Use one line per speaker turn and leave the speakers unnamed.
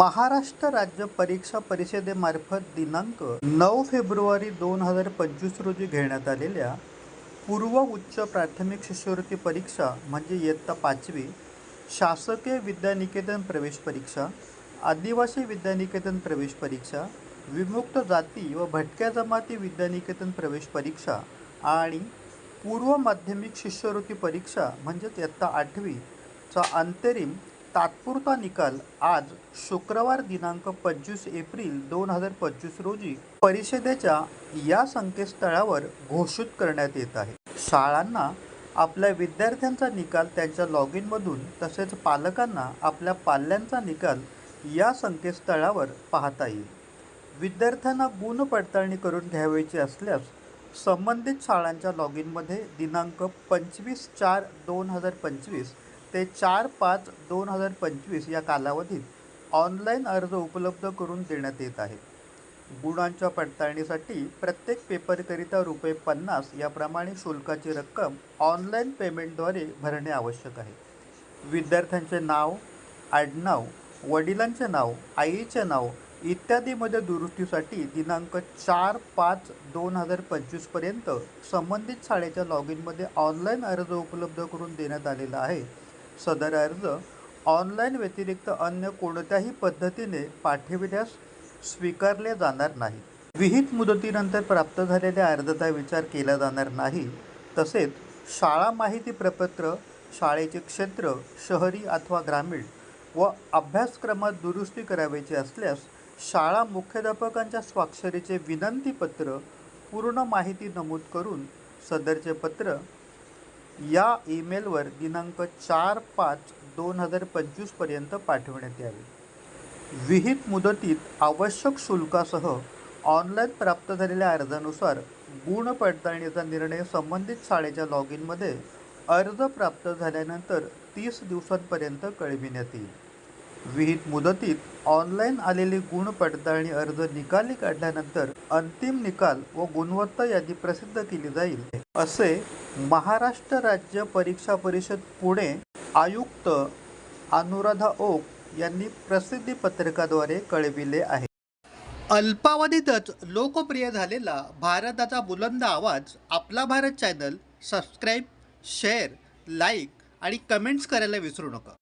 महाराष्ट्र राज्य परीक्षा परिषदेमार्फत दिनांक नऊ फेब्रुवारी दोन हजार पंचवीस रोजी घेण्यात आलेल्या पूर्व उच्च प्राथमिक शिष्यवृत्ती परीक्षा म्हणजे इयत्ता पाचवी शासकीय विद्यानिकेतन प्रवेश परीक्षा आदिवासी विद्यानिकेतन प्रवेश परीक्षा विमुक्त जाती व भटक्या जमाती विद्यानिकेतन प्रवेश परीक्षा आणि पूर्व माध्यमिक शिष्यवृत्ती परीक्षा म्हणजेच इयत्ता आठवीचा अंतरिम तात्पुरता निकाल आज शुक्रवार दिनांक पंचवीस एप्रिल दोन हजार पंचवीस रोजी परिषदेच्या या संकेतस्थळावर घोषित करण्यात येत आहे. शाळांना आपल्या विद्यार्थ्यांचा निकाल त्यांच्या लॉग इनमधून तसेच पालकांना आपल्या पाल्यांचा निकाल या संकेतस्थळावर पाहता येईल. विद्यार्थ्यांना गुण पडताळणी करून घ्यावयाची असल्यास संबंधित शाळांच्या लॉग इनमध्ये दिनांक पंचवीस चार दोन हजार पंचवीस ते चार पाच दोन हजार पंचवीस या कालावधीत ऑनलाईन अर्ज उपलब्ध करून देण्यात येत आहे. गुणांच्या पडताळणीसाठी प्रत्येक पेपरकरिता रुपये पन्नास याप्रमाणे शुल्काची रक्कम ऑनलाईन पेमेंटद्वारे भरणे आवश्यक आहे. विद्यार्थ्यांचे नाव आडनाव वडिलांचे नाव आईचे नाव इत्यादीमध्ये दुरुस्तीसाठी दिनांक चार पाच दोन हजार पंचवीसपर्यंत संबंधित शाळेच्या लॉग इनमध्ये ऑनलाईन अर्ज उपलब्ध करून देण्यात आलेला आहे. सदर अर्ज ऑनलाईन व्यतिरिक्त अन्य कोणत्याही पद्धतीने पाठविण्यास स्वीकारले जाणार नाही. विहित मुदतीनंतर प्राप्त झालेल्या अर्जाचा विचार केला जाणार नाही. तसेच शाळा माहिती प्रपत्र शाळेचे क्षेत्र शहरी अथवा ग्रामीण व अभ्यासक्रमात दुरुस्ती करावयाची असल्यास शाळा मुख्याध्यापकांच्या स्वाक्षरीचे विनंतीपत्र पूर्ण माहिती नमूद करून सदरचे पत्र या ईमेलवर दिनांक चार पाच दोन हजार पंचवीसपर्यंत पाठवण्यात यावे. विहित मुदतीत आवश्यक शुल्कासह ऑनलाईन प्राप्त झालेल्या अर्जानुसार गुण पडताळणीचा निर्णय संबंधित शाळेच्या लॉग इनमध्ये अर्ज प्राप्त झाल्यानंतर तीस दिवसांपर्यंत कळविण्यात येईल. विहित मुदतीत ऑनलाईन आलेली गुण पडताळणी अर्ज निकाली काढल्यानंतर अंतिम निकाल व गुणवत्ता यादी प्रसिद्ध केली जाईल. असे महाराष्ट्र राज्य परीक्षा परिषद पुणे आयुक्त अनुराधा ओक यांनी प्रसिद्धी पत्रकाद्वारे कळविले आहे. अल्पावधीतच लोकप्रिय झालेला भारताचा बुलंद आवाज आपला Bharat channel subscribe share like आणि कमेंट्स करायला विसरू नका.